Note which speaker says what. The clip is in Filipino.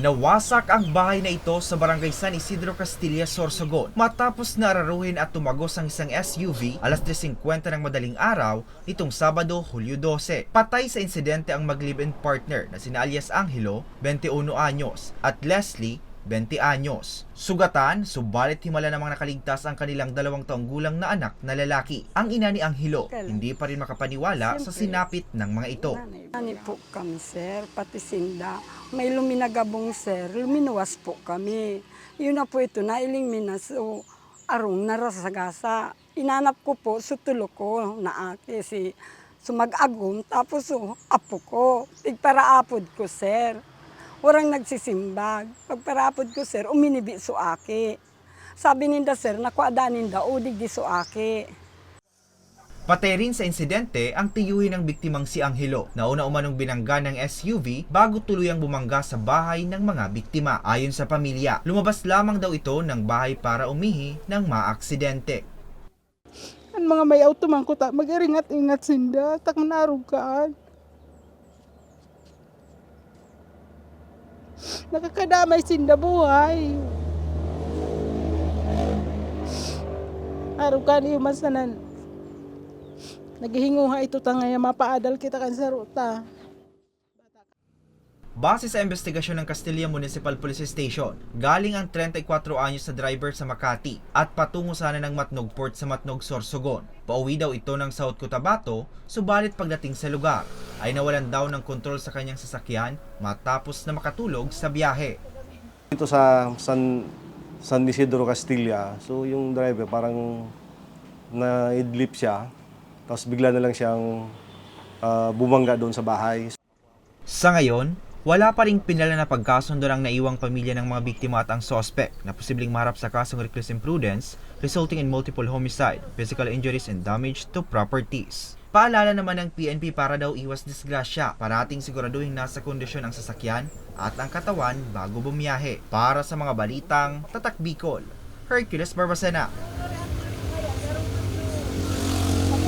Speaker 1: Nawasak ang bahay na ito sa barangay San Isidro Castilla, Sorsogon matapos na araruhin at tumagos ang isang SUV alas 3.50 ng madaling araw nitong Sabado, Hulyo 12. Patay sa insidente ang mag-live-in partner na sina alias Angelo, 21 anyos, at Leslie, 20 anyos. Sugatan, subalit himala namang nakaligtas ang kanilang dalawang taong gulang na anak na lalaki. Ang ina ni Angelo, hindi pa rin makapaniwala sa sinapit ng mga ito.
Speaker 2: Ani po kami, sir, pati sinda. May luminagabong, sir. Luminuwas po kami. Yun na po ito, nailing minas. So, arong narasagasa. Inanap ko po, sutulo ko na ate si sumag-agom. Tapos so, apo ko. Tigparaapod ko, sir. Warang nagsisimbag. Pagparapod ko, sir, uminibi so aki. Sabi ninda, sir, nakuada ninda, udig di so aki.
Speaker 1: Patay rin sa insidente ang tiyuhin ng biktimang si Angelo na una umanong binangga ng SUV bago tuluyang bumangga sa bahay ng mga biktima. Ayon sa pamilya, lumabas lamang daw ito ng bahay para umihi ng maaksidente.
Speaker 3: Ang mga may auto man ko mag-iringat-ingat sinda, tak narugaan. Nakakadamay sinda buhay. Arugan iyo masanan. Naghihinguha ito tangaya mapaadal kita kan sa ruta.
Speaker 1: Base sa investigasyon ng Castilla Municipal Police Station, galing ang 34 anyos na driver sa Makati at patungo sana ng Matnog Port sa Matnog, Sorsogon. Pauwi daw ito ng South Cotabato, subalit pagdating sa lugar ay nawalan daw ng kontrol sa kanyang sasakyan matapos na makatulog sa biyahe.
Speaker 4: Dito sa San, San Isidro Castilla, so yung driver parang na-idlip siya, tapos bigla na lang siyang ah, bumangga doon sa bahay.
Speaker 1: Sa ngayon, wala pa ring pinala na pagkasundo ng naiwang pamilya ng mga biktima at ang sospek na posibleng maharap sa kasong reckless imprudence resulting in multiple homicide, physical injuries, and damage to properties. Paalala naman ng PNP para daw iwas disgrasya, parating siguraduhin nasa kondisyon ang sasakyan at ang katawan bago bumiyahe. Para sa mga balitang Tatak Bicol, Hercules Barbacena,